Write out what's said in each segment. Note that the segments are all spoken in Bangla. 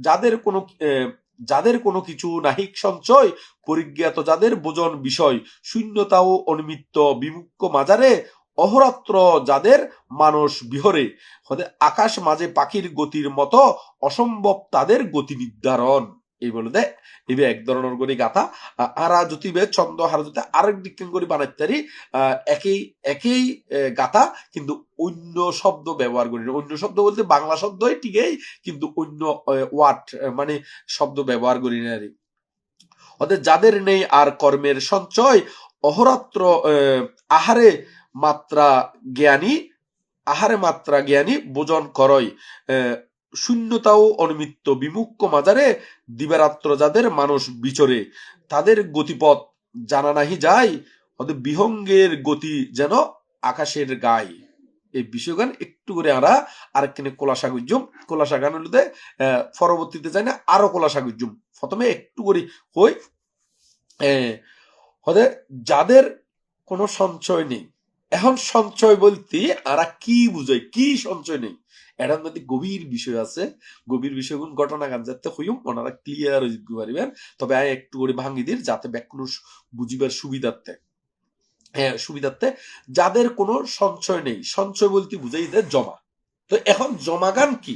যাদের কোনো যাদের কোনো কিছু নাহিক সঞ্চয়, পরিজ্ঞাত যাদের বোজন বিষয় শূন্যতা ও অনিমিত্ত বিমুক্ত মাজারে, অহরাত্র যাদের মানুষ বিহরে। আকাশ মাঝে পাখির গতির মতো অসম্ভব তাদের গতি নির্ধারণ। এই বলে দে এবে এক ধরনের করে গাথা আরা যদি বে ছন্দ হারা যদি আরেক দিক করে বানাইতে পারি আহ, একই একই গাথা কিন্তু অন্য শব্দ ব্যবহার করি। অন্য শব্দ বলতে বাংলা শব্দই ঠিকই কিন্তু অন্য ওয়ার্ড মানে শব্দ ব্যবহার করি না। অতএব যাদের নেই আর কর্মের সঞ্চয় অহরাত্র আহ, আহারে মাত্রা জ্ঞানী আহারে মাত্রা জ্ঞানী বোজন করয় আহ, শূন্যতা ও অনিমিত্ত। বিমুক্ত মাজারে দিবারাত্র যাদের মানুষ বিচরে তাদের গতিপথ জানা নাহি যায় অতএব বিহঙ্গের গতি যেন আকাশের গায়। এই বিষয়গান একটু করে আমরা আরেকখানে কোলাসা গুজুম কোলাসা গান পরবর্তীতে যাই না আরও কোলাসা গুজুম প্রথমে একটু করে হই হতে যাদের কোনো সঞ্চয় নেই। এখন সঞ্চয় বলতে আরা কি বুঝাই কি সঞ্চয় নেই? এটার মধ্যে গভীর বিষয় আছে। গভীর বিষয়গুলো ঘটনা গান যাতে হইম ওনারা ক্লিয়ার যেতে পারিবেন। তবে আমি একটু করে ভাঙি দির যাতে ব্যাকুল বুঝিবার সুবিধার্থে। হ্যাঁ সুবিধার্থে যাদের কোনো সঞ্চয় নেই, সঞ্চয় বলতে বুঝাই দেয় জমা। তো এখন জমাগান কি?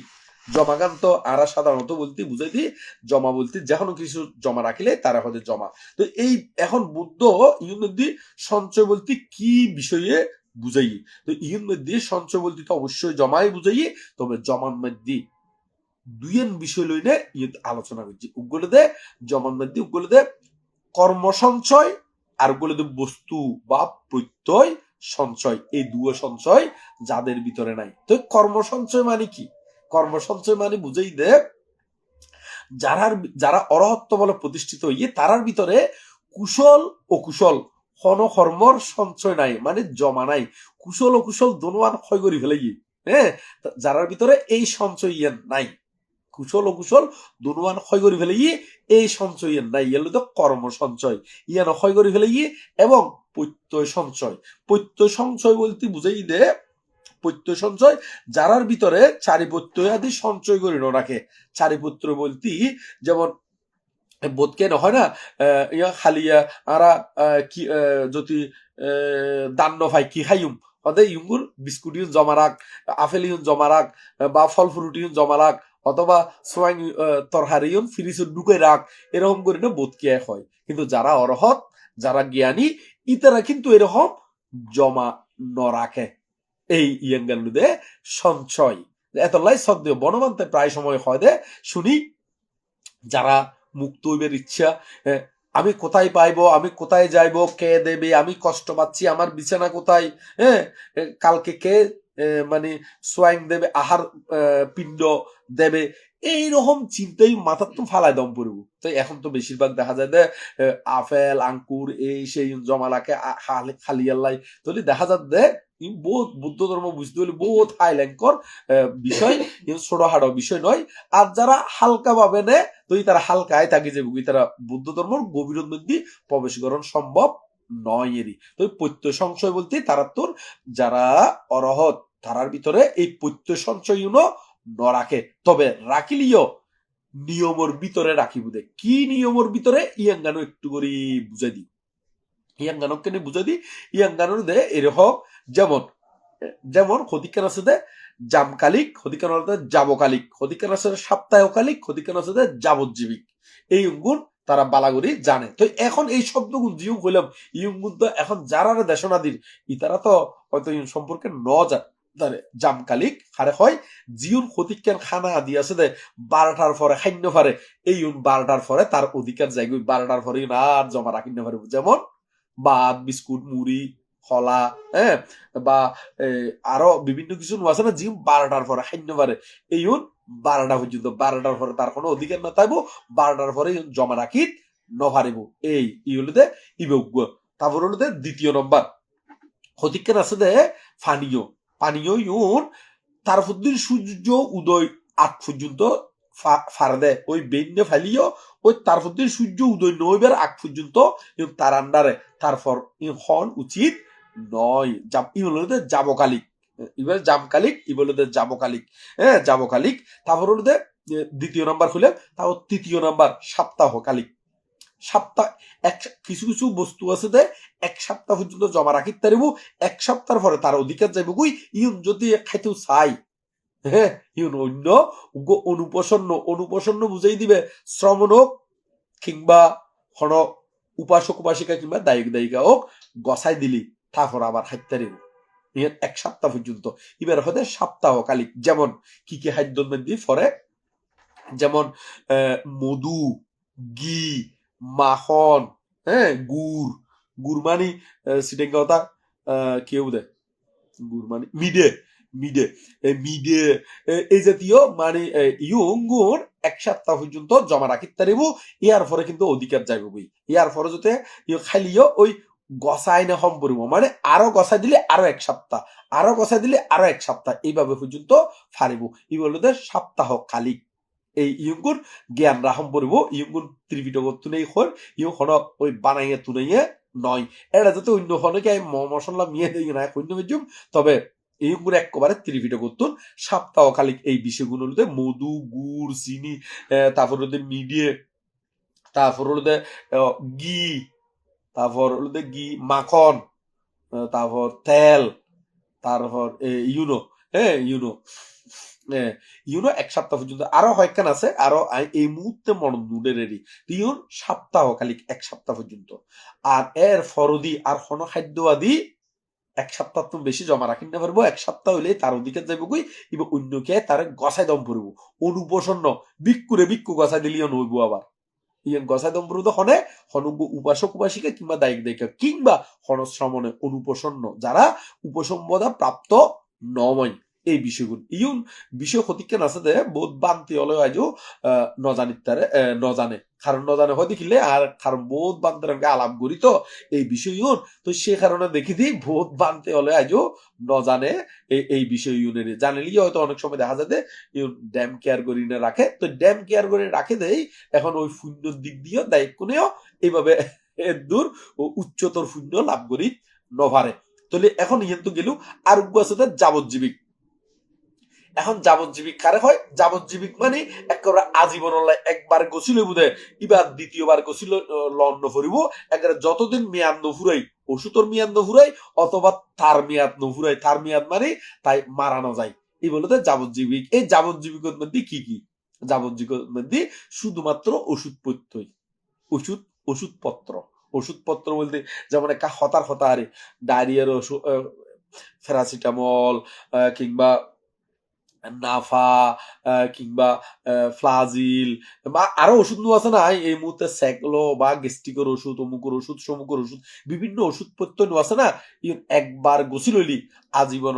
জমাগান তো আরা সাধারণত বলতে বুঝাই দিই জমা বলতে যে কোনো কিছু জমা রাখিলে তারা হতে জমা। তো এই এখন বুদ্ধ ইউন মধ্যে সঞ্চয় বলতে কি বিষয়ে বুঝাই তো ইউন মধ্যে সঞ্চয় বলতে তো অবশ্যই জমাই বুঝাই তবে জমান মধ্যে দুইয়েন বিষয় লইনে ইয়ে আলোচনা করছি। উগুলো দে জমান মধ্যে উগুলো দে কর্ম সঞ্চয় আর উগুলো দে বস্তু বা প্রত্যয় সঞ্চয়। এই দুও সঞ্চয় যাদের ভিতরে নাই। তো কর্ম সঞ্চয় মানে কি? কর্ম সঞ্চয় মানে বুঝাই দে যারার, যারা অরহত্ব বলে প্রতিষ্ঠিত হইয়ে, তারার ভিতরে কুশল ও কুশল হন কর্মর সঞ্চয় নাই মানে জমা নাই। কুশল ও কুশল দোনোয়ান ক্ষয় করি ফেলে গিয়ে হ্যাঁ যারার ভিতরে এই সঞ্চয় নাই। কুশল ও কুশল দোনোয়ান ক্ষয় করি ফেলে গিয়ে এই সঞ্চয় নাই। ইয়ান তো কর্ম সঞ্চয় ইয়ান ক্ষয় করি ফেলে গিয়ে এবং প্রত্যয় সঞ্চয়। প্রত্যয় সঞ্চয় বলতে বুঝাই দে প্রত্যয় সঞ্চয় যারার ভিতরে চারি প্রত্যয় আদি সঞ্চয় করি রাখে চারি পুত্র বলতে, যেমন বোধকে নহয় না? ইয়া খালিয়া, আরা কি যদি দান্ন ভাই কি খাইম ইউঙ্গুর বিস্কুট ইউন জমা রাখ ইউন জমা রাখ বা ফল ফ্রুট ইউন জমা রাখ অথবা সোয়াইং তরহারি ইউন ফ্রিজ ঢুকে রাখ এরকম করে না বোধকে হয়। কিন্তু যারা অরহত যারা জ্ঞানী ইতারা কিন্তু এরকম জমা ন রাখে এই ইয়াঙ্গালুদে সঞ্চয়। এতলাই সদ্য বনমান্তে প্রায় সময় হয় দে। শুনি যারা মুক্ত হইবার ইচ্ছা আমি কোথায় পাইব আমি কোথায় যাইব কে দেবে আমি কষ্ট পাচ্ছি আমার বিছানা কোথায় হ্যাঁ কালকে কে মানে সোয়াইং দেবে আহার আহ, পিণ্ড দেবে এইরকম চিন্তাই মাথার তো ফালাই দম পড়ব। তো এখন তো বেশিরভাগ দেখা যায় যে আপেল আঙ্কুর এই সেই জমা রাখে খালি- আল্লাহ তাহলে দেখা যায় যে বহুত বুদ্ধ ধর্ম বুঝতে হলে বহুত হাইল্যাঙ্কর বিষয় ছোট হাড়ো বিষয় নয়। আর যারা হালকা ভাবে নে, তো ই তারা হালকায় থাকি যে তারা বুদ্ধ ধর্মর গভীর মধ্যে প্রবেশ করণ সম্ভব নয় এরই। তো প্রত্যয় সংশয় বলতে তারা তোর, যারা অরহত, তারার ভিতরে এই প্রত্যয় সঞ্চয় ন রাখে। তবে রাখিলিও নিয়মর ভিতরে রাখিব দে। কি নিয়মর ভিতরে? ইয়াঙ্গানো একটু করে বুঝাই দিই। ইয়াঙ্গানো কেন বুঝাই দিই? ইয়াঙ্গানোর দে এরকম যেমন যেমন ক্ষতিকার আছে দে জামকালিক ক্ষতিকার আছে যাবকালিক ক্ষতিকার আছে সাপ্তাহকালিক ক্ষতিকার আছে দে যাবজ্জীবিক। এই অঙ্গুন তারা বালাগুড়ি জানে। তো এখন এই শব্দগুণ জিউ হইলাম ইয়ঙ্গুন তো এখন যারা দেশনাদির ইতারা তো হয়তো সম্পর্কে ন জানে। জামকালিক হারে হয় জিউন ক্ষতিকার খানা আদি আছে দে বারোটার পরে খান্য পারে এই ইউন বারোটার পরে তার অধিকার জায়গায় বারোটার পরে আর জমা রাখিন্য পারে যেমন ভাত বিস্কুট, মুড়ি, খলা হ্যাঁ বা আরও বিভিন্ন কিছু আছে না জিম বারোটার পরে খান্য পারে এই ইউন বারোটা পর্যন্ত বারোটার পরে তার কোনো অধিকার না থাকব বারোটার পরে জমা রাখি নভারিব এই, ই হলুদে ইবজ্ঞ তারপর হলুদে দ্বিতীয় নম্বর ক্ষতিকার আছে দে পানীয় পানীয় ইউন, তার ফুদ্দিন সূর্য উদয় আগ পর্যন্ত ফা- ফার দেয় ওই বেন্যে ফালিও, ওই তার ফুদ্দিন সূর্য উদয় নইবার আগ পর্যন্ত তার আন্ডারে। তারপর হন উচিত নয়। জাম- ই হলুদে যাবকালিক এবার জামকালিক ই বলতে যাবকালিক হ্যাঁ যাবকালিক তারপর দ্বিতীয় নাম্বার হলে তাও তৃতীয় নাম্বার সপ্তাহ কালিক সপ্তাহ, এক, কিছু কিছু বস্তু আছে যে এক সপ্তাহ পর্যন্ত জমা রাখি তারিব, এক সপ্তাহ পরে তার অধিকার যাইব কই? ইউন যদি খাইতেও চাই হ্যাঁ ইউন অন্য অনুপসন্ন অনুপসন্ন বুঝাই দিবে, শ্রমণ হোক কিংবা হন উপাসক, উপাসিকা কিংবা দায়িক, দায়িকা হোক গসাই দিলি তারপর আবার খাইতে পারিব এক সপ্তাহ পর্যন্ত। এবার হতে সপ্তাহ কালিক, যেমন কি কি খাদ্য মধ্যে ফরে যেমন মধু, ঘি মাখন হ্যাঁ গুড় গুড় মানি সিটেন কথা কেউ দেয় গুড় মানি মিডে মিডে মিডে এই জাতীয় মানে ইয়ঙ্গুর এক সপ্তাহ পর্যন্ত জমা রাখি তারিব ইয়ার পরে কিন্তু অধিকার যাইব বই। ইয়ার পরে যাতে ইয় খালিও ওই গসাই না হম পরিব মানে আরও গসাই দিলে আরও এক সপ্তাহ, আরও গসাই দিলে আরও এক সপ্তাহ, এইভাবে পর্যন্ত ফারিব ই বলতে সপ্তাহ কালিক এই ইয়ঙ্গুর জ্ঞান রাহম পরিব ইয়ঙ্গুর ত্রিপিটক তুনেই হর ইয় হন ওই বানাইয়ে তুনাইয়ে নয়। এটা যাতে অন্য হনকে ম- মশলা মিয়ে দেই না অন্য বেজুম। তবে ত্রিপিটক এই মধু গুড় চিনি তারপর ওদের মিডিয়ে তারপর আহ, ঘি তারপর ওদের ঘি মাখন তারপর তেল তারপর ইউনো হ্যাঁ ইউনো। ইউনো এক সপ্তাহ পর্যন্ত আরও হয়কান আছে, আরও এই মুহূর্তে মরণ নুডেরেরই ইউন সপ্তাহ কালিক এক সপ্তাহ পর্যন্ত। আর এর ফরদি আর হন খাদ্য আদি এক সপ্তাহ তো বেশি জমা রাখি না পারব, এক সপ্তাহ হইলে তার অধিকার যাইব কই এবার অন্যকে তার গসাই দম পড়ব। অনুপসন্ন বিক্ষুরে বিক্ষু গসাই দিলিও নইব আবার। ইয়ান গসাই দম পড়ব হনে উপাসক উপাসিকা কিংবা দায়িক দায়িকা, কিংবা হনশ্রমণে অনুপসন্ন যারা উপসম্পদা প্রাপ্ত নময়। এই বিষয়গুলো। ইউন বিষয় ক্ষতিকে আছে দে, বহুত বান্তি হলে আজও নজানিত তারে নজানে। কারণ নজানে হয় দেখিলে, আর কারণ বহুত বান্তের আলাপ করি এই বিষয় ইউন। তো সে কারণে দেখি দিই বহুত বানতে হলে আজও নজানে এই এই বিষয় ইউনের জানিলি হয়তো অনেক সময় দেখা যায় ইউন ড্যাম কেয়ার করি না রাখে তো ড্যাম কেয়ার করে রাখে দেই, এখন ওই শূন্যর দিক দিয়েও দায়িত্ব কোনেও এইভাবে এর দূর ও উচ্চতর শূন্য লাভ করি নভারে তাহলে এখন ইয়েন তো গেল আরোগ্য আছে যাবজ্জীবিক এখন যাবজ্জীবিক কারে হয়? যাবজ্জীবিক মানে একেবারে আজীবন একবার গছিল বুধে এবার দ্বিতীয়বার গছিল লন্ড ফুরিব একেবারে যতদিন মেয়াদ নফুরাই ওষুধর মেয়াদ নফুরাই অথবা তার মেয়াদ নফুরাই তার মেয়াদ মানে তাই মারানো যায় এই বলতে যাবজ্জীবিক এই যাবজ্জীবিকের মধ্যে কি কি? যাবজ্জীবিকের মধ্যে শুধুমাত্র ওষুধ পত্যই ওষুধ ওষুধপত্র ওষুধপত্র বলতে যেমন একটা হতার হতারে ডায়রিয়ার ওষুধ ফেরাসিটামল কিংবা নাফা কিংবা ফ্লাজিল, বা আরও ওষুধ আছে না, এই মুহূর্তে স্যাকলো বা গেস্টিকের ওষুধ, অমুকের ওষুধ, সমুকের ওষুধ, বিভিন্ন ওষুধ পত্র নো আছে না, ইউন একবার গছি লইলি আজীবন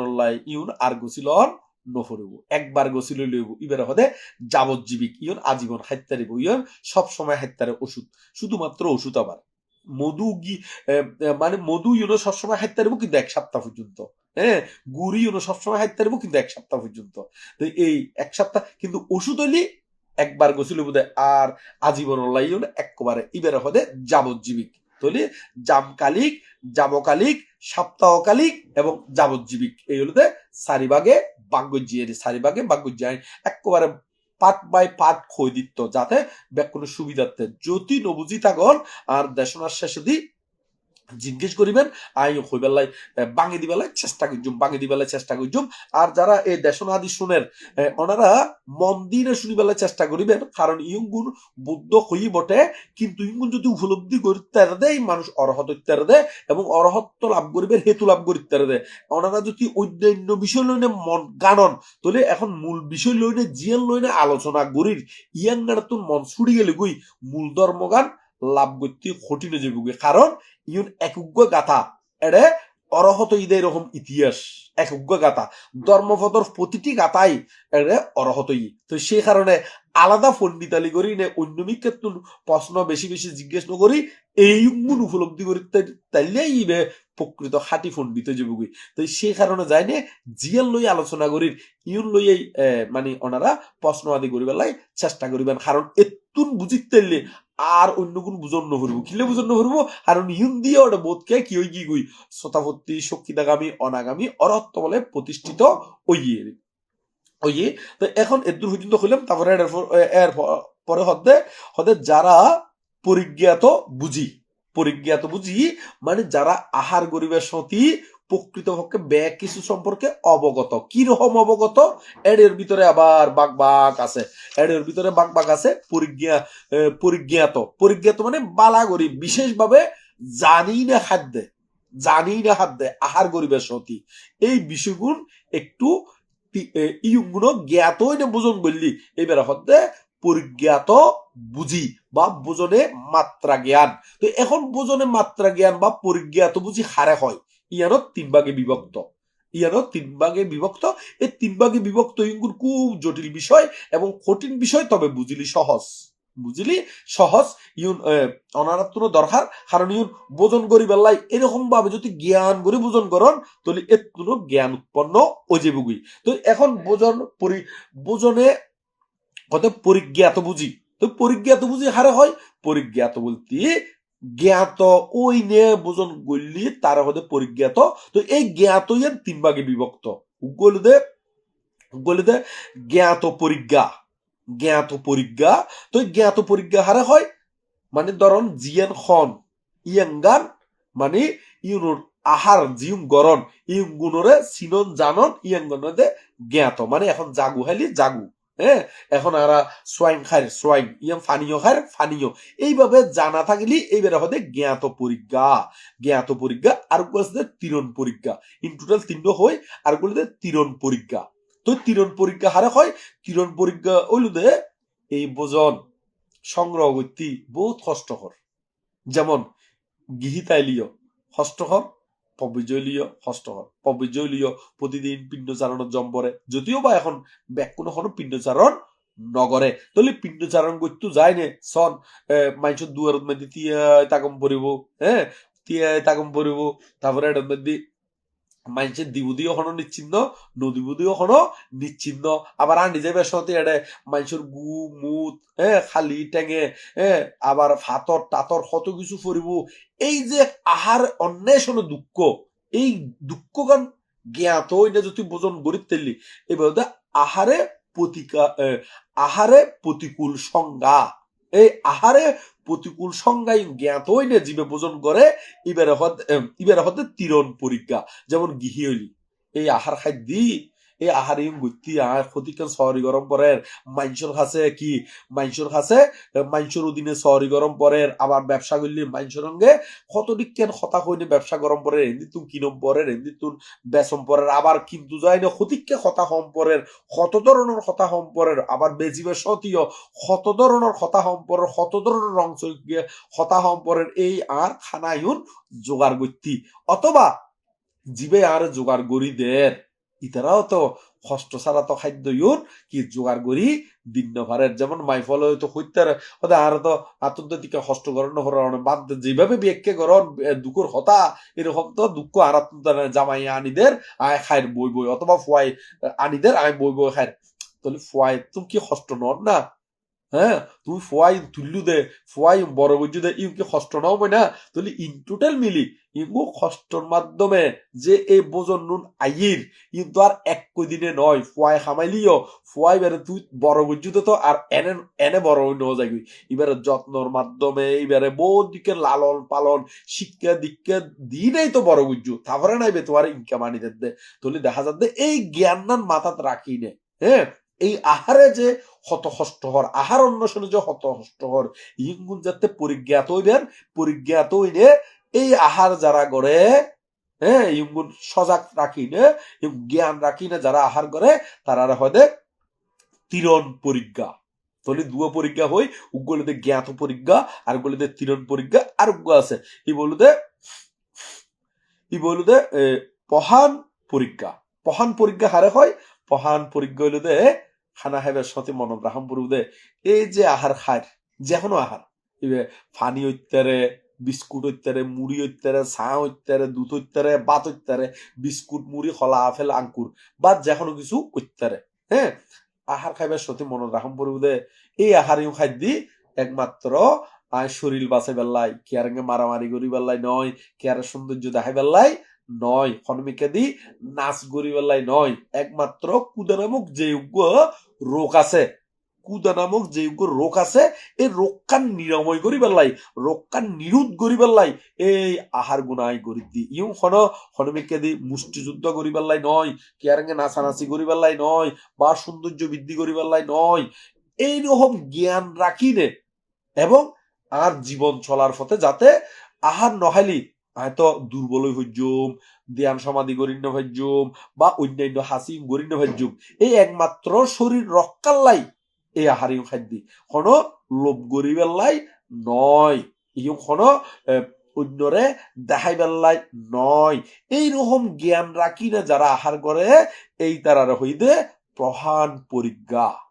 ইউন আর গছি লন নফরিব। একবার গছি লই লইব ইবার হদে যাবজ্জীবিক, ইউন আজীবন হাইতারিব ইউন সব সময় হাইতারে ওষুধ, শুধুমাত্র ওষুধ আবার। মধু গি মানে মধু ইউনো সবসময় হাইতারিব কিন্তু এক সপ্তাহ পর্যন্ত। হ্যাঁ গুড়ি সবসময় হাইতারিব কিন্তু এক সপ্তাহ পর্যন্ত। তো এই এক সপ্তাহ, কিন্তু ওষুধ হইলি একবার গছিল বোধ আর আজীবন একবারে যাবজ্জীবিক। জামকালিক জামকালিক, সপ্তাহকালিক এবং যাবজ্জীবিক। এই হলো সারিবাগে বাগ্যজিয়ারি সারিবাগে বাগ্যজিয়ারি একবারে পার্ট বাই পার্ট খই দিত যাতে ব্যাকুণ সুবিধার্থে। যদি নবুজি থাকল আর দেশনার শেষে জিজ্ঞেস করিবেন, আই হইবেলাই বাঙি দিবেলাই চেষ্টা করছুম বাঙি দিবেলাই চেষ্টা করছুম আর যারা এই দেশনা আদি শুনেন ওনারা মন দিয়ে শুনিবেলাই চেষ্টা করিবেন, কারণ ইয়ঙ্গুন বুদ্ধ হই বটে, কিন্তু ইয়ঙ্গুন যদি উপলব্ধি করতে দেয়, মানুষ অরহত ইত্যাদি দেয়, এবং অরহত্ব লাভ করিবে হেতু লাভ করিতে দেয়। ওনারা যদি অন্যান্য বিষয় লইনে মন গানন, তাহলে এখন মূল বিষয় লইনে, জিয়ান লইনে আলোচনা করির ইয়াঙ্গার তুন মন ছুড়ি গেলে গুই মূল ধর্মগান লাভ করতে হয়ে যাবে কারণ ইউন একজ্ঞ গাথা। এড়ে অরহত ঈদে এরকম ইতিহাস। একজ্ঞ গাথা। ধর্মপদর প্রতিটি গাথাই এড়ে অরহত ই। তো সেই কারণে আলাদা পণ্ডিতালি করি নে অন্য ক্ষেত্রে প্রশ্ন বেশি বেশি জিজ্ঞেস নকরি এই গুণ উপলব্ধি করি তাইলে ইবে প্রকৃত খাটি পণ্ডিত যাবগি তো সেই কারণে যাই নে জিয়াল লই আলোচনা করির ইউন লই মানে ওনারা প্রশ্ন আদি করিবেলাই চেষ্টা করিবেন কারণ এতুন বুঝিতে আর অন্য কোন বুঝন নহরব কিলে নহরব কারণ ইউন দিয়ে ওটা বোধকে কি ওই কি গুই শতাপত্তি শক্তিদাগামী অনাগামী অরহত্ব বলে প্রতিষ্ঠিত ওইয়ে। ওই যে, তো এখন এদুর পর্যন্ত হইলাম তারপরে এর পরে হদে হদে যারা পরিজ্ঞাত বুঝি। পরিজ্ঞাত বুঝি মানে যারা আহার গরিবের সতী প্রকৃতপক্ষে ব্যাগ কিছু সম্পর্কে অবগত। কীরকম অবগত? এর ভিতরে আবার বাঘ বাঘ আছে। এর ভিতরে বাঘ বাঘ আছে, পরিজ্ঞা পরিজ্ঞাত। পরিজ্ঞাত মানে বালা গরিব বিশেষভাবে জানি না খাদ্যে জানি না খাদ্যে আহার গরিবের সতী। এই বিষয়গুণ একটু ইয়ুগুলো জ্ঞাত না বুঝন বললি। এবার হতে পরিজ্ঞাত বুঝি বা বুঝনে মাত্রা জ্ঞান। তো এখন বুঝনে মাত্রা জ্ঞান বা পরিজ্ঞাত বুঝি হারে হয়? ইয়ানো তিন ভাগে বিভক্ত। ইয়ানো তিন ভাগে বিভক্ত, এই তিন ভাগে বিভক্ত ইঙ্গুর খুব জটিল বিষয় এবং কঠিন বিষয়, তবে বুঝিলি সহজ। বুঝিলি সহজ, ইউন অনারাত্ম দরকার, কারণ ইউন বোজন করি বেলাই এরকম ভাবে যদি জ্ঞান করে বোজন করন, তাহলে এর কোনো জ্ঞান উৎপন্ন ওজে বুগি তো এখন বোজন পরি বোজনে কত পরিজ্ঞাত বুঝি। তো পরিজ্ঞাত বুঝি হারে হয়? পরিজ্ঞাত বলতে জ্ঞাত, ওই নে বোজন গল্লি, তারা হতে পরিজ্ঞাত। তো এই জ্ঞাত ইয়ান তিন ভাগে বিভক্ত। গলিতে গলিতে জ্ঞাত পরিজ্ঞা জ্ঞাত পরিজ্ঞা। তো জ্ঞাত পরিজ্ঞা হারে হয় মানে ধরন, জিয়ান খন, ইয়াঙ্গান মানে ইউনোর আহার জিউম গরন ইউম গুণরে সিনন জানন ইয়াঙ্গনদে জ্ঞাত মানে এখন জাগু হাইলি জাগু। হ্যাঁ? এখন আরা সোয়াইন খায় সোয়াইন ইয়াম ফানিও খায় ফানিও। এইভাবে জানা থাকলে, এইবারে হতে জ্ঞাত পরিজ্ঞা জ্ঞাত পরিজ্ঞা আর আছে তিরণ পরিজ্ঞা ইন টোটাল তিনটো হয়, আর গুলোতে তিরণ পরিজ্ঞা তো তিরণ পরীক্ষা হারে হয়, তিরণ পরীক্ষা ওইলুদে এই বোজন সংগ্রহ করতে বহুত কষ্টকর। যেমন গৃহীতাইলীয় কষ্টকর। পবিজলীয় হস্তহর পবিজলীয় প্রতিদিন পিণ্ডচারণ জম্বরে যদিও বা এখন ব্যাক কোনো কোনো পিণ্ডচারণ নগরে তাহলে পিণ্ডচারণ করতে যায় নে সন মানুষের দুয়ারত মধ্যে তিয়াই তাকম পরিব হ্যাঁ তিয়াই তাকম পরিব তারপরে এটার মধ্যে মানুষের দিবুদিও হনো নিচ্ছিন্ন নদীবুদিও হনো নিচ্ছিন্ন আবার আনি যাবে সাথে এটা মানুষের গু মুত হ্যাঁ খালি টেঙে হ্যাঁ আবার ফাতর টাতর কত কিছু ফুরিব এই যে আহার অন্বেষণ দুঃখ এই দুঃখ গান জ্ঞাত এটা যদি বোজন গরিব তেলি এবার আহারে প্রতিকা আহারে প্রতিকূল সংজ্ঞা এই আহারে প্রতিকূল সংজ্ঞায় জ্ঞাত হইলে জীবে ভোজন করে ইবের হদ ইবের হতে তিরণ পরীক্ষা, যেমন গৃহী হইলি এই আহার খাদ্যি এই আহার ইম গুত্তি আর ক্ষতিকান সহরি গরম পরের মাইনসর কাছে কি? মাইনসর কাছে মাইনসর উদিনে সহরি গরম পরের, আবার ব্যবসা করলি মাইনসর সঙ্গে কত দিক কেন হতা হইনি ব্যবসা গরম পরের, এমনি তুন কিনম পরের, এমনি তুন বেসম পরের, আবার কিন্তু যায় না ক্ষতিককে হতা হম পরের কত ধরনের হতা হম পরের, আবার বেজিবে সতীয় কত ধরনের হতা হম পরের কত ধরনের রং চলকে হতা হম পরের, এই আর খানায়ুন জোগাড় করতি। অথবা জিবে আর জোগাড় করি দের ইতারাও তো কষ্ট ছাড়া তো খাদ্য ইউর, কি জোগাড় করি দিন ভারের, যেমন মাইফল হয়তো হইতার হতে আর তো আত্মদিকে কষ্ট করেন হরণ বাদ যেভাবে বিয়েকে গরণ দুঃখর হতা, এরকম তো দুঃখ আর জামাই আনিদের, আয় খায়ের বই বই, অথবা ফুয়াই আনিদের, আয় বই বই খায়ের তাহলে ফুয়াই, তুমি কি কষ্ট নন না? হ্যাঁ? তুমি ফুয়াই, তুল্লু দে, ফুয়াই বড় বুঝু দে ইউ কি কষ্ট নাও বই না তাহলে ইন টোটাল মিলি ইগু কষ্টর মাধ্যমে যে এই বোজন নুন আইর, কিন্তু আর এক দিনে নয়, ফুয়াই খামাইলিও, ফুয়াই বেড়ে তুই বড় বুঝু তো, আর এনে এনে বড় নেওয়া যাবি এবারে যত্নর মাধ্যমে, এবারে বহু দিকে লালন পালন, শিক্ষা দীক্ষা দিনেই তো বড় বুঝু তারপরে নাইবে তোমার ইনকাম আনি দে। তাহলে দেখা যাচ্ছে এই জ্ঞান নান মাথাত রাখি নে হ্যাঁ? এই আহারে যে হত হর আহার অন্বেষণে যে হত হর ইঙ্গুন যাতে পরিজ্ঞাত হইবেন, পরিজ্ঞাত হইলে এই আহার যারা করে হ্যাঁ ইঙ্গুন সজাগ রাখি নে জ্ঞান রাখি না যারা আহার করে, তারা হয়তো তিরণ পরিজ্ঞা। তাহলে দুয়া পরীক্ষা হই উগুলোতে জ্ঞাত পরীক্ষা আর গুলোতে তিরণ পরীক্ষা আর উগ্র আছে। ই বলুদে ই বলুদে পহান পরীক্ষা পহান পরীক্ষা হারে হয়? পহান পরীক্ষা হইলুদে খানা খাইবার সাথে মনোগ্রাহম পড়ুদে এই যে আহার খায় যে কোনো আহার ফানি ঐত্যারে, বিস্কুট ঐত্যারে, মুড়ি ঐত্যারে চা ঐত্যারে, দুধ ঐত্যারে, বাত ঐত্যারে, বিস্কুট, মুড়ি, খলা, আপেল আঙ্কুর বা যে কোনো কিছু ঐত্যারে হ্যাঁ আহার খাইবার সাথে মনোগ্রাহম পড়ুদে এই আহার ইউ খাদ্যি একমাত্র আয় শরীর বাঁচে বেল্লাই, কেয়ারঙ্গে মারামারি করি বেল্লাই নয়, কেয়ারের সৌন্দর্য দেখাই বেল্লাই নয় হনমিকাদি নাচ গরিবেল্লাই নয়, একমাত্র কুদা নামক যে রোগ আছে। কুদা নামক যে রোগ আছে, এই রোগকান নিরাময় করি পেলাই রোগকান নিরোধ করি পেলাই এই আহার গুণাই করি দি। ইউ হন, হনমিকাদি মুষ্টিযুদ্ধ করি পেলাই নয়, কেয়ারেঙ্গে নাচানাচি করি পেলাই নয়, বা সৌন্দর্য বৃদ্ধি করি পেলাই নয়, এইরকম জ্ঞান রাখি এবং আর জীবন চলার পথে যাতে আহার নহালি হয়তো দুর্বল হইজুম ধ্যান সমাধি গরিন্য ভাজ্যুম বা অন্যান্য হাসিম গরিন্য ভাজ্যুম এই একমাত্র শরীর রক্ষাল্লাই এই আহার ইউ খাদ্য। কোন লোভ গরিবেল্লাই নয়। ইউ কোন অন্যরে দেখাই বেল্লাই নয়। এইরকম জ্ঞান রাখি না যারা আহার করে, এই তারার হইদে প্রধান পরিজ্ঞা।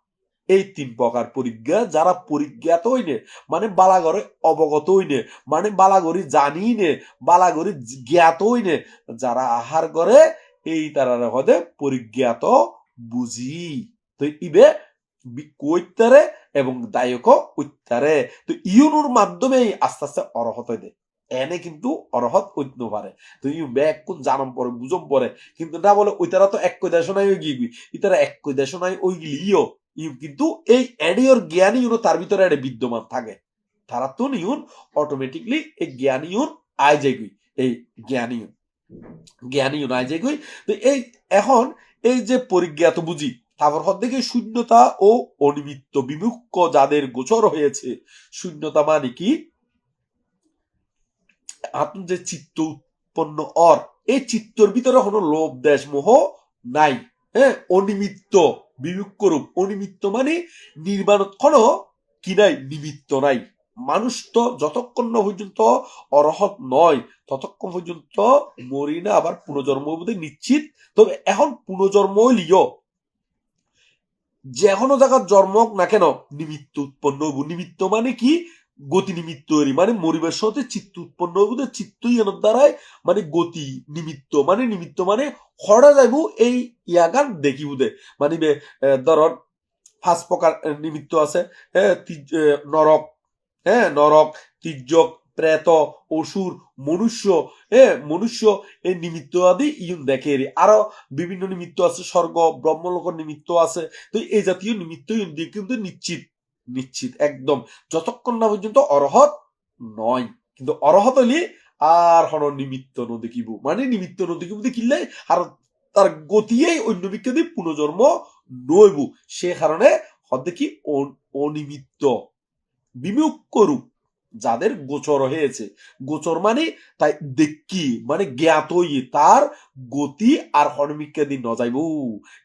এই তিন প্রকার পরিজ্ঞা, যারা পরিজ্ঞাত হইনে মানে বালাগরে অবগত হইনে মানে বালাগরি জানি নে, বালাগরি জ্ঞাত হইনে যারা আহার করে, এই তারা হদে পরিজ্ঞাত বুঝি। তো ইবে কৈতারে এবং দায়ক উত্তারে তো ইউনুর মাধ্যমে আস্তে আস্তে অরহত হইতে এনে কিন্তু অরহত ঐত্য পারে। তো ইউ ব্যাগ কোন জানম পরে, বুঝম পরে, কিন্তু না বলে ওইতারা তো এক কই দেশ নাই ওই গিয়ে ইতারা এক কই দেশ নাই ওই গিলিও কিন্তু এই এডিওর জ্ঞানী ইউনো তার ভিতরে এটা বিদ্যমান থাকে। তারা তো নিউন অটোমেটিকলি এই জ্ঞানী ইউন আয় যাইগুই এই জ্ঞানী ইউন জ্ঞানী ইউন আয় যাইগুই তো এই এখন এই যে পরিজ্ঞাত বুঝি, তারপর হদ থেকে শূন্যতা ও অনিমিত্ত বিমুক্ষ যাদের গোচর হয়েছে, শূন্যতা মানে কি? আপনি যে চিত্ত উৎপন্ন অর, এই চিত্তর ভিতরে কোনো লোভ দেশ মোহ নাই হ্যাঁ অনিমিত্ত। বিমুক্ষ রূপ অনিমিত্ত মানে নির্বাণ কোনো কি নাই নিমিত্ত নাই। মানুষ তো যতক্ষণ না পর্যন্ত অরহত নয়, ততক্ষণ পর্যন্ত মরি না, আবার পুনর্জন্ম বোধ নিশ্চিত। তবে এখন পুনর্জন্ম লিও। যে এখনও জায়গার জন্ম না কেন, নিমিত্ত উৎপন্ন নিমিত্ত মানে কি? গতি নিমিত্ত হরি মানে মরিবের সাথে চিত্ত উৎপন্ন হইব চিত্তই এর দ্বারাই মানে গতি নিমিত্ত মানে নিমিত্ত মানে হরা যাইব এই ইয়াগান দেখিব দে। মানে ধর পাঁচ প্রকার নিমিত্ত আছে নরক হ্যাঁ নরক, তির্যক, প্রেত, অসুর, মনুষ্য হ্যাঁ মনুষ্য, এই নিমিত্ত আদি ইউন দেখে আরও বিভিন্ন নিমিত্ত আছে, স্বর্গ, ব্রহ্মলোকর নিমিত্ত আছে, তো এই জাতীয় নিমিত্ত কিন্তু নিশ্চিত। নিশ্চিত, একদম। যতক্ষণ না পর্যন্ত অরহত নয়। কিন্তু অরহত হলে আর হন নিমিত্ত নদেখিব মানে নিমিত্ত নদেখিব দেখিলে আর তার গতিয়েই অন্য বিজ্ঞানী পুনর্জন্ম নইব। সে কারণে হদ্দে কি অনিমিত্ত। বিমুখ রূপ যাদের গোচর হয়েছে। গোচর মানে তাই দেখি মানে জ্ঞাত তার গতি আর হনমিকা দিন ন যাইব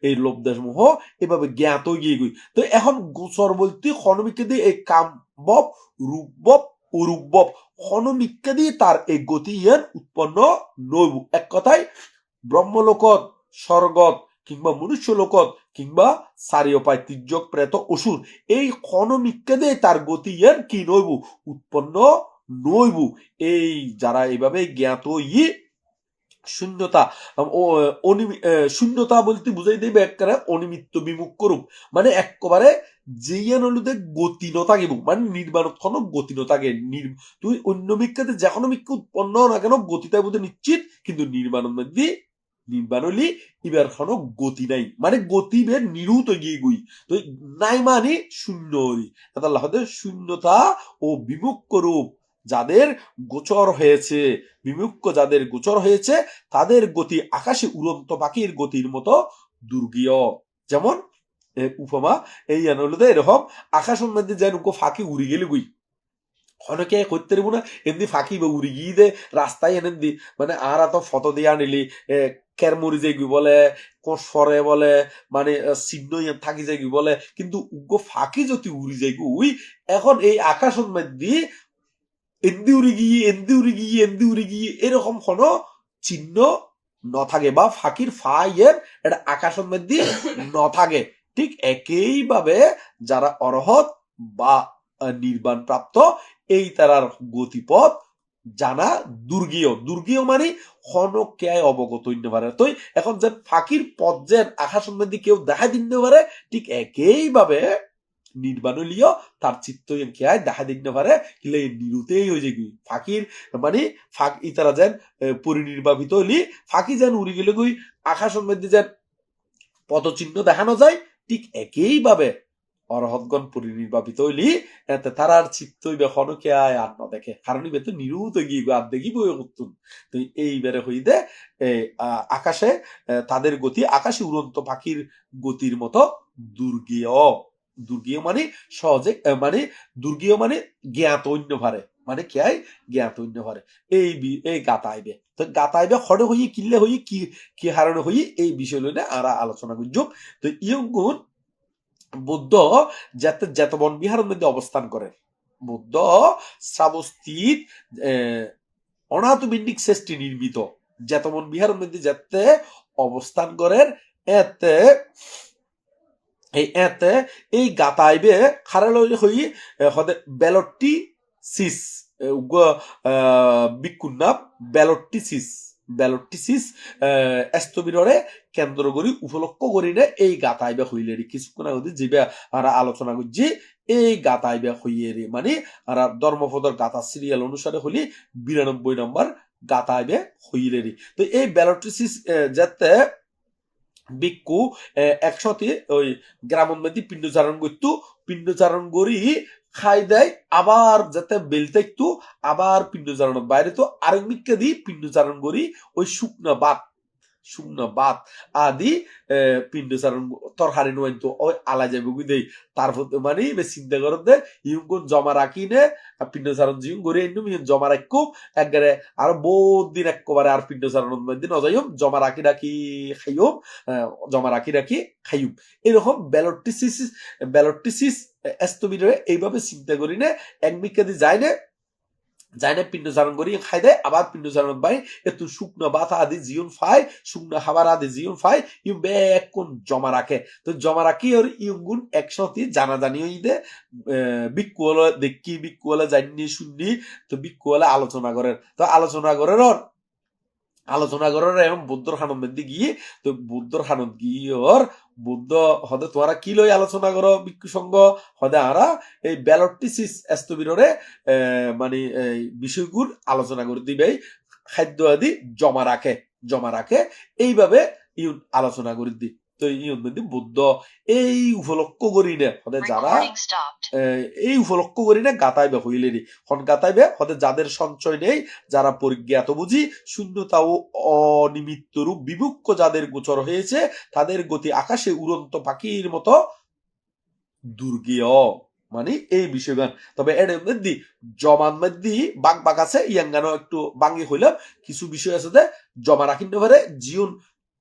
এই লোভদাস মোহ এভাবে জ্ঞাত গিয়ে গই। তো এখন গোচর বলতে হনমিকা দিয়ে এই কাম্বব রূপব অরূপব হনমিকা তার এই গতি উৎপন্ন নইব। এক কথায় ব্রহ্মলোকত, স্বর্গত কিংবা মনুষ্য লোকত কিংবা সারিয়পায় তির্যক প্রেত অসুর এই ক্ষণমিক্কাদে তার গতি এর কি নইব উৎপন্ন নইব এই যারা এইভাবে জ্ঞাত ই শূন্যতা। শূন্যতা বলতে বুঝাই দেবে একবারে অনিমিত্ত বিমুখ রূপ মানে একেবারে হলুদে গতি নথাকিব। মানে নির্মাণ কোনো গতি নথাকে। তুই অন্য মিক্কাতে যে কোনো মিক্কা উৎপন্ন না কেন গতিটা বোধ নিশ্চিত। কিন্তু নির্মাণের মধ্যে নির্বাণলি ইবার কোনো গতি নাই। মানে গতি বে নিরুত গিয়ে গুই। তো নাই মানে শূন্য আল্লাহ শূন্যতা ও বিমুক্ষ রূপ যাদের গোচর হয়েছে বিমুক্ষ যাদের গোচর হয়েছে, তাদের গতি আকাশে উড়ন্ত পাখির গতির মতো দুর্গীয়। যেমন উপমা, এই আনলতে এরকম আকাশ মধ্যে যেন ফাঁকি উড়ি গেলে গুই অনেকে করতে পারব না এমনি ফাঁকি বা উড়ি গিয়ে দে রাস্তায় এনে দি মানে আর এত ফটো দিয়ে আনিলি কেরমুরি যাইগি বলে সরে বলে মানে চিহ্ন থাকি যাইগি বলে কিন্তু উগ্র ফাঁকি যদি উড়ি যাইগি উই এখন এই আকাশের মধ্যে এন্দি উড়ি গিয়ে, এন্দি উড়ি গিয়ে, এন্দি উড়ি গিয়ে এরকম কোনো চিহ্ন নথাকে বা ফাঁকির ফাইয়ের এটা আকাশের মধ্যে নথাকে। ঠিক একইভাবে যারা অরহত বা নির্বাণ প্রাপ্ত এই তারার গতিপথ জানা দুর্গীয়। দুর্গীয় মানে ক্ষণক্যায় অবগত হইতে পারে। তো এখন যে ফাঁকির পথ যে আকাশ সম্বন্ধে কেউ দেখা দিতে পারে, ঠিক একইভাবে নির্বাণ লিও তার চিত্ত খেয়ায় দেখা না পারে, কিলে নিরুতেই হয়ে যায় ফাঁকির মানে ফাঁক ইতারা যেন পরিনির্বাপিত হলি ফাঁকি যেন উড়ি গেলে আকাশের মধ্যে যেন পদচিহ্ন দেখানো যায়, ঠিক একইভাবে অরহতগণ পরিনির্বাপিত হইলি, এতে তারার চিত্ত ইবে খনকে আয় না দেখে। কারণ ইবে তো নিরুত গিয়ে আর দেখি বই করতুন তো এইবারে আ- আকাশে তাদের গতি আকাশে উড়ন্ত পাখির গতির মতো দুর্গীয়। দুর্গীয় মানে সহজে মানে দুর্গীয় মানে জ্ঞাত অন্য ভারে। মানে কে আই জ্ঞাত অন্য ভারে। এই এই গাতা আইবে। তো গাতা আইবে, খড়ে হই কিনলে হই কি কি হারণে হই এই বিষয় লইলে আর আলোচনা করছুম তো ইয়ঙ্গুন বুদ্ধ যাতে জেতবন বিহারের মধ্যে অবস্থান করে। বুদ্ধ শ্রাবস্তিত অনাথবিন্দিক শ্রেষ্ঠী নির্মিত। জেতবন বিহারের মধ্যে যেতে অবস্থান করেন, এতে, এই এতে, এই গাতাইবে খারাল হই হদে বেলট্টি সিস বিকুর নাম বেলট্টি সিস। বেলট্টি সিস এস্তবিররে কেন্দ্র করি উপলক্ষ করিনে এই গাতাইবে হইলেরি কিছুক্ষণ আগে যিবে আমরা আলোচনা করছি এই গাতাইবে হইয়েরি মানে আমরা ধর্মপদর গাথা সিরিয়াল অনুসারে হলি বিরানব্বই নম্বর গাতাইবে হইলেরি তো এই ব্যালট্রিসিস যাতে বিক্ষু একসাথে ওই মধ্যে পিণ্ডচারণ করতো পিণ্ডচারণ করি খাই দেয়, আবার যাতে বেলতে একটু আবার পিণ্ডচারণ বাইরে তো আরেক মিক্কা পিণ্ড পিণ্ডচারণ করি, ওই শুকনা বাত শুকনা বাত আদি পিণ্ডচারণ তরকারি নোয়াইন তো ওই আলা যাবে মানে চিন্তা করত দে ইউন জমা রাখি নে পিণ্ডচারণ জিউন করে এনুম ইউন জমা রাখকো, একবারে আর বহুত দিন একবারে আর পিণ্ডচারণ মধ্যে নজাইম জমা রাখি রাখি খাইম জমা রাখি রাখি খাইম এরকম ব্যালট্টিসিস ব্যালট্টিসিস এস্তবিরে এইভাবে চিন্তা করি নে, এক মিক্কা দি যায় না যায় না পিণ্ডচারণ করি, খাই দেয়, আবার পিণ্ডচারণ পাই, একটু শুকনো বাতা আদি জিয়ন ফাই, শুকনো খাবার আদি জিয়ন ফাই, ইউ ব্যাগ কোন জমা রাখে। তো জমা রাখি ওর ইউগুন একসাথে জানা জানি ওই দে বিক্ষুয়ালা দেখি বিক্ষুয়ালা জানি শুনি তো বিক্ষুয়ালা আলোচনা করেন তো আলোচনা করেন ওর, আলোচনা করার এবং বুদ্ধর মধ্যে গিয়ে, তো বুদ্ধর খানত গিয়ে ওর বুদ্ধ, হদে তোরা কি লই আলোচনা করো ভিক্ষু সঙ্গ? হদে আরা এই ব্যালটিসিস এস্তবিররে মানে এই বিষয়গুলো আলোচনা করে দিবে খাদ্য আদি জমা রাখে জমা রাখে, এইভাবে আলোচনা করে দি। ইউন বুদ্ধ। এই উপলক্ষ করি না হদে যারা এই উপলক্ষ করি না গাতাইবে হইলেরই হন গাতাইবে হতে যাদের সঞ্চয় নেই যারা পরিজ্ঞাত বুঝি শূন্যতা ও অনিমিত্ত রূপ বিমুক্ষ যাদের গোচর হয়েছে তাদের গতি আকাশে উড়ন্ত পাখির মতো দুর্গীয়। মানে এই বিষয়গান। তবে এর মধ্যে জমান মধ্যে বাঘ বাঘ আছে ইয়াঙ্গানো একটু বাঙ্গি হইলাম কিছু বিষয় আছে যে জমা রাখিতে পারে জিউন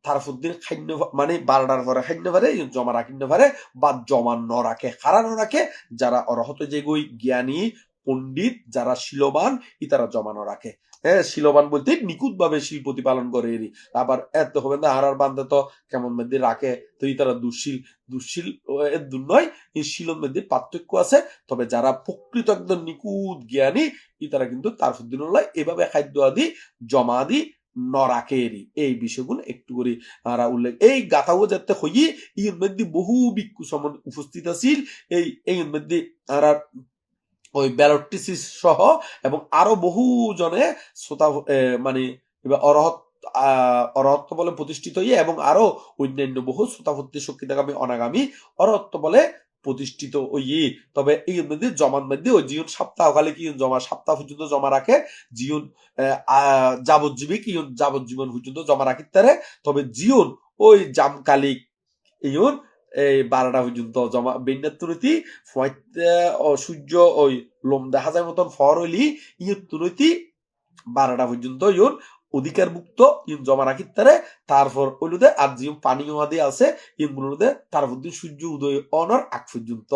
তারফুদ্দিন খাইন্য মানে বারোটার পরে খাইন্য পারে জমা রাখিতে পারে বা জমা ন রাখে, খারা ন রাখে, যারা অরহত যেগুই জ্ঞানী, পণ্ডিত, যারা শিলবান ইতারা জমানো রাখে। হ্যাঁ শিলবান বলতে নিখুঁত ভাবে শিল প্রতিপালন করে এরই। আবার এত হবে না আর বান্ধে তো কেমন মধ্যে রাখে, তো ইতারা দুশীল দুশীল এর দূর নয় এই শিলর মধ্যে পার্থক্য আছে। তবে যারা প্রকৃত একদম নিখুঁত জ্ঞানী ইতারা কিন্তু তার ফুদ্দিনুল্লাহ এভাবে খাদ্য আদি, জমা আদি ন রাখে এরই এই বিষয়গুলো একটু করে আরা উল্লেখ। এই গাথাও যাতে হইয়ে ইয়ের মধ্যে বহু ভিক্ষু সমান উপস্থিত আছিল। এই এই মধ্যে আর ওই ব্যালট্টিসিস সহ এবং আরও বহু জনে শ্রোতা মানে অরহত অরহত্ব বলে প্রতিষ্ঠিত হইয়ে এবং আরও অন্যান্য বহু শ্রোতাভর্তি শক্তিদাগামী অনাগামী অরহত্ব বলে প্রতিষ্ঠিত হইয়ে তবে এই মধ্যে জমার মধ্যে ওই জীবন সপ্তাহকালে কি জমা সপ্তাহ পর্যন্ত জমা রাখে আহ, যাবজ্জীবী কি যাবজ্জীবন পর্যন্ত জমা রাখি তারে তবে জীবন ওই জামকালিক ইউন এই বারোটা পর্যন্ত জমা বেন্যাত্তুরতি সূর্য ওই লোম দেখা যায় মতন ফর হইলি ইয়ত্তুরতি বারোটা পর্যন্ত ইউন অধিকার মুক্ত ইউন জমা রাখিতে পারে তারপর ওইলুদে আর জিম পানীয় আদি আছে ইউনগুলোতে তারপর সূর্য উদয় অনর আগ পর্যন্ত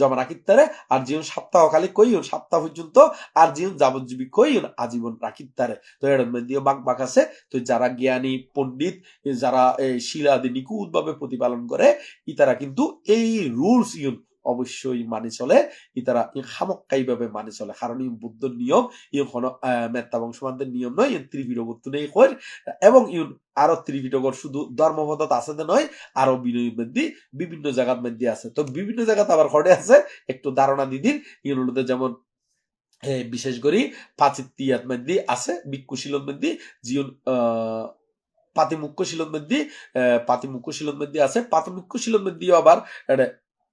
জমা রাখিতে পারে আর জীবন সপ্তাহকালে কই ইউন সপ্তাহ পর্যন্ত, আর জীবন যাবজ্জীবী কই ইউন আজীবন রাখিতে পারে তো এর মধ্যে বাক বাক আছে। তো যারা জ্ঞানী, পণ্ডিত যারা এই শিলা আদি নিখুঁত ভাবে প্রতিপালন করে ইতারা কিন্তু এই রুলস ইউন অবশ্যই মানি চলে। ই খামক্কাই ভাবে মানি চলে। কারণ ই বুদ্ধর নিয়ম ই কোন মেত্তা বংশমানদের নিয়ম নয় ইন ত্রিপিটক নেই কই এবং ইউন আরও ত্রিপিটকর শুধু ধর্মপদত আছে দে নয় আরও বিনয় মধ্যে বিভিন্ন জায়গার মধ্যে আছে। তো বিভিন্ন জায়গাতে আবার ঘটে আছে একটু ধারণা দিদিন ইউনুদের যেমন বিশেষ করে পাচিত্তিয়াত মধ্যে আছে বিক্ষুশীলর মধ্যে জিয়ন আহ, পাতিমুখ্যশীলর মধ্যে আহ, পাতিমুখ্যশীলর মধ্যে আছে। পাতিমুখ্যশীলর মধ্যেও আবার এটা